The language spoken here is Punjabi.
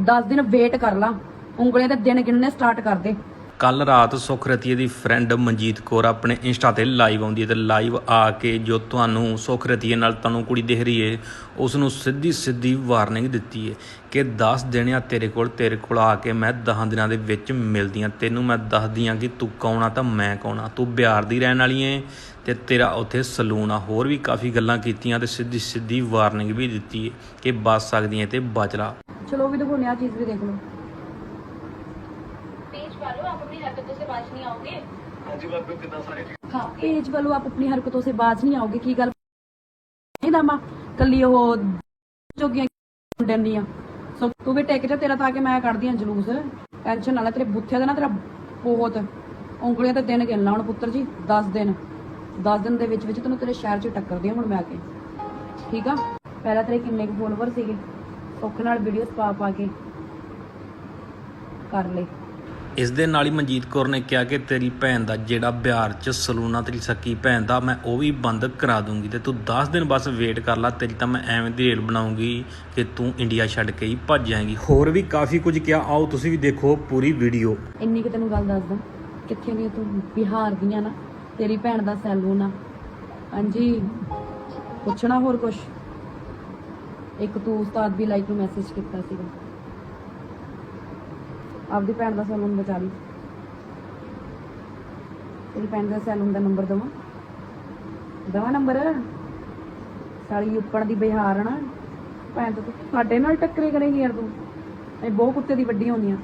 10 ਦਿਨ ਵੇਟ ਕਰ ਲਾ। ਉਂਗਲੀਆਂ ਤੇ ਦਿਨ ਗਿਣਨੇ ਸਟਾਰਟ ਕਰ ਦੇ। ਕੱਲ ਰਾਤ ਸੁਖਰਤੀਏ ਦੀ ਫਰੈਂਡ ਮਨਜੀਤ ਕੌਰ ਆਪਣੇ ਇੰਸਟਾ ਤੇ ਲਾਈਵ ਆਉਂਦੀ ਹੈ ਤੇ ਲਾਈਵ ਆ ਕੇ ਜੋ ਤੁਹਾਨੂੰ ਸੁਖਰਤੀਏ ਨਾਲ ਤੁਹਾਨੂੰ ਕੁੜੀ ਦਿਖ ਰਹੀ ਹੈ ਉਸ ਨੂੰ ਸਿੱਧੀ ਸਿੱਧੀ ਵਾਰਨਿੰਗ ਦਿੱਤੀ ਹੈ ਕਿ 10 ਦਿਨ ਆ ਤੇਰੇ ਕੋਲ ਤੇਰੇ ਕੋਲ ਆ ਕੇ ਮੈਂ 10 ਦਿਨਾਂ ਦੇ ਵਿੱਚ ਮਿਲਦੀ ਹਾਂ ਤੈਨੂੰ ਮੈਂ ਦੱਸਦੀ ਹਾਂ ਕਿ ਤੂੰ ਕੌਣ ਆ ਤਾਂ ਮੈਂ ਕੌਣ ਆ। ਤੂੰ ਬਿਹਾਰ ਦੀ ਰਹਿਣ ਵਾਲੀ ਏ ਤੇ ਤੇਰਾ ਉੱਥੇ ਸਲੂਨ ਆ। ਹੋਰ ਵੀ ਕਾਫੀ ਗੱਲਾਂ ਕੀਤੀਆਂ ਤੇ ਸਿੱਧੀ ਸਿੱਧੀ ਵਾਰਨਿੰਗ ਵੀ ਦਿੱਤੀ ਹੈ ਕਿ ਬਚ ਸਕਦੀ ਹੈ ਤੇ ਬਚ ਲਾ। ਚਲੋ ਉਹ ਵੀ ਦਿਖਾਉਣੇ ਆ ਚੀਜ਼ ਵੀ ਦੇਖ ਲਓ पेज वालों आप अपनी हरकतों से बाज नहीं आओगे ਹਾਂ ਪੇਜ ਵੱਲੋਂ ਆਪ ਆਪਣੀ ਹਰਕਤੋਂ ਸੇ ਬਾਜ਼ ਨਹੀਂ ਆਓਗੇ ਕੀ ਗੱਲ ਇਹਦਾ ਮਾ ਕੱਲੀ ਉਹ ਜੋਗੀਆਂ ਮੁੰਡਿਆਂ ਆ ਸੋ ਤੂੰ ਵੀ ਟਿਕ ਜਾ ਤੇਰਾ ਤਾਂ ਕਿ ਮੈਂ ਕੱਢਦੀ ਹਾਂ ਜਲੂਸ ਟੈਨਸ਼ਨ ਨਾ ਲੈ ਤੇਰੇ ਬੁੱਥੇ ਦਾ ਨਾ ਤੇਰਾ ਬਹੁਤ ਉਂਗਲੀਆਂ ਤੇ ਦਿਨ ਗਿਣ ਲਾ ਹੁਣ ਪੁੱਤਰ ਜੀ 10 ਦਿਨ 10 ਦਿਨ ਦੇ ਵਿੱਚ ਵਿੱਚ ਤੈਨੂੰ ਤੇਰੇ ਸ਼ਹਿਰ 'ਚ ਟੱਕਰਦੀ ਹਾਂ ਹੁਣ ਮੈਂ ਆ ਕੇ ਠੀਕ ਆ ਪਹਿਲਾਂ ਤੇਰੇ ਕਿੰਨੇ ਕੁ ਫੋਲੋਵਰ ਸੀਗੇ ਸੁੱਖ ਨਾਲ ਵੀਡੀਓਜ਼ ਪਾ ਪਾ ਕੇ ਕਰ ਲੈ ਇਸ ਦੇ ਨਾਲ ਹੀ ਮਨਜੀਤ ਕੌਰ ਨੇ ਕਿਹਾ ਕਿ ਤੇਰੀ ਭੈਣ ਦਾ ਜਿਹੜਾ ਬਿਹਾਰ 'ਚ ਸਲੂਨਾ ਤੇਰੀ ਸੱਕੀ ਭੈਣ ਦਾ ਮੈਂ ਉਹ ਵੀ ਬੰਦ ਕਰਾ ਦੂੰਗੀ ਤੇ ਤੂੰ 10 ਦਿਨ ਬਸ ਵੇਟ ਕਰ ਲੈ ਤੇਰੀ ਤਾਂ ਮੈਂ ਐਵੇਂ ਦੀ ਰੇਲ ਬਣਾਉਂਗੀ ਕਿ ਤੂੰ ਇੰਡੀਆ ਛੱਡ ਕੇ ਹੀ ਭੱਜ ਜਾਏਂਗੀ। ਹੋਰ ਵੀ ਕਾਫੀ ਕੁਝ ਕਿਹਾ ਆਓ ਤੁਸੀਂ ਵੀ ਦੇਖੋ ਪੂਰੀ ਵੀਡੀਓ ਇੰਨੀ ਕਿ ਤੈਨੂੰ ਗੱਲ ਦੱਸਦਾ ਕਿੱਥੇ ਦੀ ਤੂੰ ਬਿਹਾਰ ਦੀਆਂ ਨਾ ਤੇਰੀ ਭੈਣ ਦਾ ਸੈਲੂਨ ਆ। ਹਾਂਜੀ ਪੁੱਛਣਾ ਹੋਰ ਕੁਛ? ਇੱਕ ਤੂੰ ਉਸਤਾਦ ਵੀ ਲਾਈਕ ਨੂੰ ਮੈਸੇਜ ਕੀਤਾ ਸੀਗਾ। ਆਪਦੀ ਭੈਣ ਦਾ ਸੈਲੂਨ ਬਚਾ ਲਈ। ਤੇਰੀ ਭੈਣ ਦਾ ਸੈਲੂਨ ਦਾ ਨੰਬਰ ਦਵਾਂ। ਦਵਾਂ ਨੰਬਰ ਸਾਲੀ ਉੱਪਰ ਦੀ ਬਿਹਾਰ ਆ ਨਾ। ਭੈਣ ਤੋਂ ਤੂੰ ਸਾਡੇ ਨਾਲ ਟੱਕਰੇ ਕਰੇਗੀ ਯਾਰ ਤੂੰ। ਇਹ ਬਹੁਤ ਕੁੱਤੇ ਦੀ ਵੱਡੀ ਹੋਣੀ ਆ।